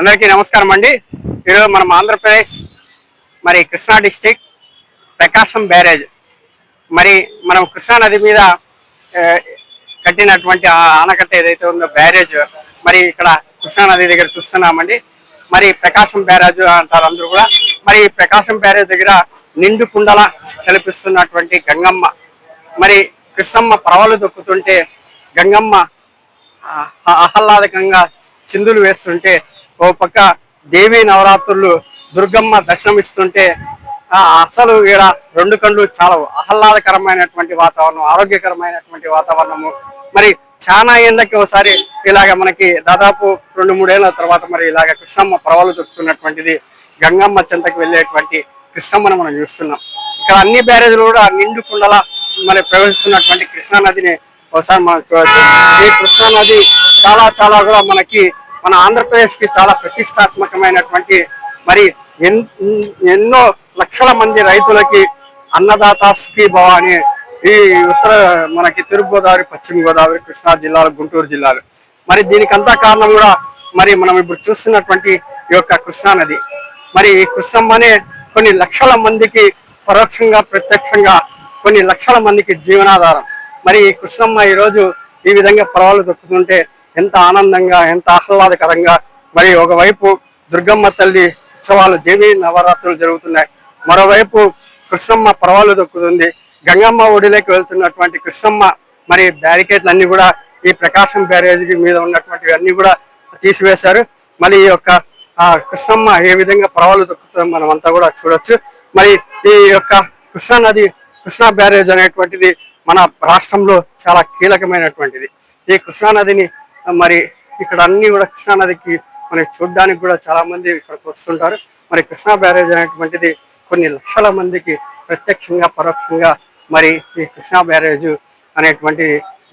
అందరికీ నమస్కారం అండి. ఈరోజు మనం ఆంధ్రప్రదేశ్ మరి కృష్ణా డిస్టిక్ ప్రకాశం బ్యారేజ్. మరి మనం కృష్ణా నది మీద కట్టినటువంటి ఆ ఆనకట్ట ఏదైతే ఉందో బ్యారేజ్ మరి ఇక్కడ కృష్ణా నది దగ్గర చూస్తున్నామండి. మరి ప్రకాశం బ్యారేజ్ అంటారు అందరూ కూడా. మరి ప్రకాశం బ్యారేజ్ దగ్గర నిండు కుండల కల్పిస్తున్నటువంటి గంగమ్మ. మరి కృష్ణమ్మ పరవలు దొక్కుతుంటే గంగమ్మ ఆహ్లాదకంగా చిందులు వేస్తుంటే ఓ పక్క దేవి నవరాత్రులు దుర్గమ్మ దర్శనమిస్తుంటే ఆ అసలు ఈడ రెండు కళ్ళు చాలా ఆహ్లాదకరమైనటువంటి వాతావరణం ఆరోగ్యకరమైనటువంటి వాతావరణము. మరి చాలా ఏళ్ళకి ఒకసారి ఇలాగ మనకి దాదాపు రెండు మూడేళ్ళ తర్వాత మరి ఇలాగ కృష్ణమ్మ పర్వాలు దొరుకుతున్నటువంటిది గంగమ్మ చెంతకు వెళ్ళేటువంటి కృష్ణమ్మను మనం చూస్తున్నాం. ఇక్కడ అన్ని బ్యారేజ్లు కూడా నిండు కుండల మరి ప్రవహిస్తున్నటువంటి కృష్ణా నదిని ఒకసారి మనం చూడవచ్చు ఈ కృష్ణా నది చాలా చాలా కూడా మనకి మన ఆంధ్రప్రదేశ్కి చాలా ప్రతిష్టాత్మకమైనటువంటి మరి ఎన్- ఎన్నో లక్షల మంది రైతులకి అన్నదాతాస్కి భవ అని ఈ ఉత్తర మనకి తూర్పు గోదావరి పశ్చిమ గోదావరి కృష్ణా జిల్లాలు గుంటూరు జిల్లాలు. మరి దీనికంతా కారణం కూడా మరి మనం ఇప్పుడు చూస్తున్నటువంటి ఈ యొక్క కృష్ణా నది. మరి ఈ కృష్ణమ్మనే కొన్ని లక్షల మందికి పరోక్షంగా ప్రత్యక్షంగా కొన్ని లక్షల మందికి జీవనాధారం. మరి ఈ కృష్ణమ్మ ఈ రోజు ఈ విధంగా పర్వాలు దొక్కుతుంటే ఎంత ఆనందంగా ఎంత ఆహ్లాదకరంగా మరి ఒకవైపు దుర్గమ్మ తల్లి ఉత్సవాలు దేవి నవరాత్రులు జరుగుతున్నాయి. మరోవైపు కృష్ణమ్మ పర్వాలు దొక్కుతుంది. గంగమ్మ ఒడిలోకి వెళ్తున్నటువంటి కృష్ణమ్మ మరి బ్యారికేడ్లు అన్ని కూడా ఈ ప్రకాశం బ్యారేజ్ మీద ఉన్నటువంటివి అన్ని కూడా తీసివేశారు. మళ్ళీ ఈ యొక్క ఆ కృష్ణమ్మ ఏ విధంగా పర్వాలు దొక్కుతుందో మనం అంతా కూడా చూడొచ్చు. మరి ఈ యొక్క కృష్ణా నది కృష్ణా బ్యారేజ్ అనేటువంటిది మన రాష్ట్రంలో చాలా కీలకమైనటువంటిది. ఈ కృష్ణా నదిని మరి ఇక్కడ అన్ని కూడా కృష్ణా నదికి మనకి చూడడానికి కూడా చాలా మంది ఇక్కడికి వస్తుంటారు. మరి కృష్ణా బ్యారేజ్ అనేటువంటిది కొన్ని లక్షల మందికి ప్రత్యక్షంగా పరోక్షంగా మరి ఈ కృష్ణా బ్యారేజ్ అనేటువంటి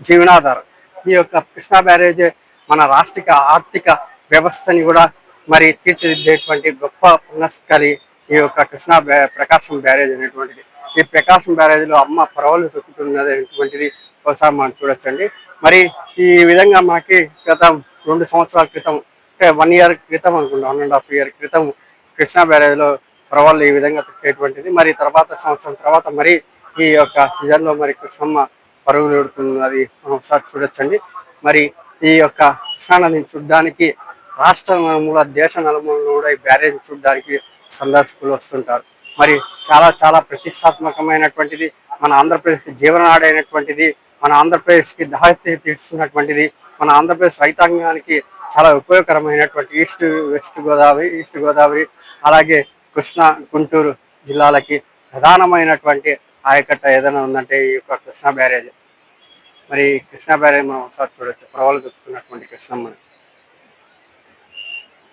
జీవనాధారం. ఈ యొక్క కృష్ణా బ్యారేజ్ మన రాష్ట్రిక ఆర్థిక వ్యవస్థని కూడా మరి తీర్చిదిద్దేటువంటి గొప్ప పునస్కరి ఈ యొక్క కృష్ణా ప్రకాశం బ్యారేజ్ అనేటువంటిది. ఈ ప్రకాశం బ్యారేజ్లో అమ్మ పరవలు దొక్కుతున్నది అనేటువంటిది ఒకసారి మనం చూడొచ్చండి. మరి ఈ విధంగా మనకి క్రితం రెండు సంవత్సరాల క్రితం అంటే వన్ ఇయర్ క్రితం అనుకుంటా వన్ అండ్ హాఫ్ ఇయర్ క్రితం కృష్ణా బ్యారేజ్లో లో ఈ విధంగా తొక్కేటువంటిది మరి తర్వాత సంవత్సరం తర్వాత మరి ఈ యొక్క సీజన్లో మరి కృష్ణమ్మ పరుగులు పెడుతున్నది మనం ఒకసారి చూడొచ్చండి. మరి ఈ యొక్క కృష్ణానదిని చూడడానికి రాష్ట్ర నలుమూల దేశ నలుమూల కూడా ఈ బ్యారేజ్ చూడడానికి సందర్శకులు వస్తుంటారు. మరి చాలా చాలా ప్రతిష్టాత్మకమైనటువంటిది మన ఆంధ్రప్రదేశ్ జీవనాడైనటువంటిది మన ఆంధ్రప్రదేశ్కి దాహత్య తీర్చున్నటువంటిది మన ఆంధ్రప్రదేశ్ రైతాంగానికి చాలా ఉపయోగకరమైనటువంటి east west Godavari east Godavari అలాగే కృష్ణా గుంటూరు జిల్లాలకి ప్రధానమైనటువంటి ఆయకట్ట ఏదైనా ఉందంటే ఈ యొక్క కృష్ణా బ్యారేజ్. మరి ఈ కృష్ణా బ్యారేజ్ మనం ఒకసారి చూడొచ్చు. ప్రవలు దొక్కుతున్నటువంటి కృష్ణమ్మని.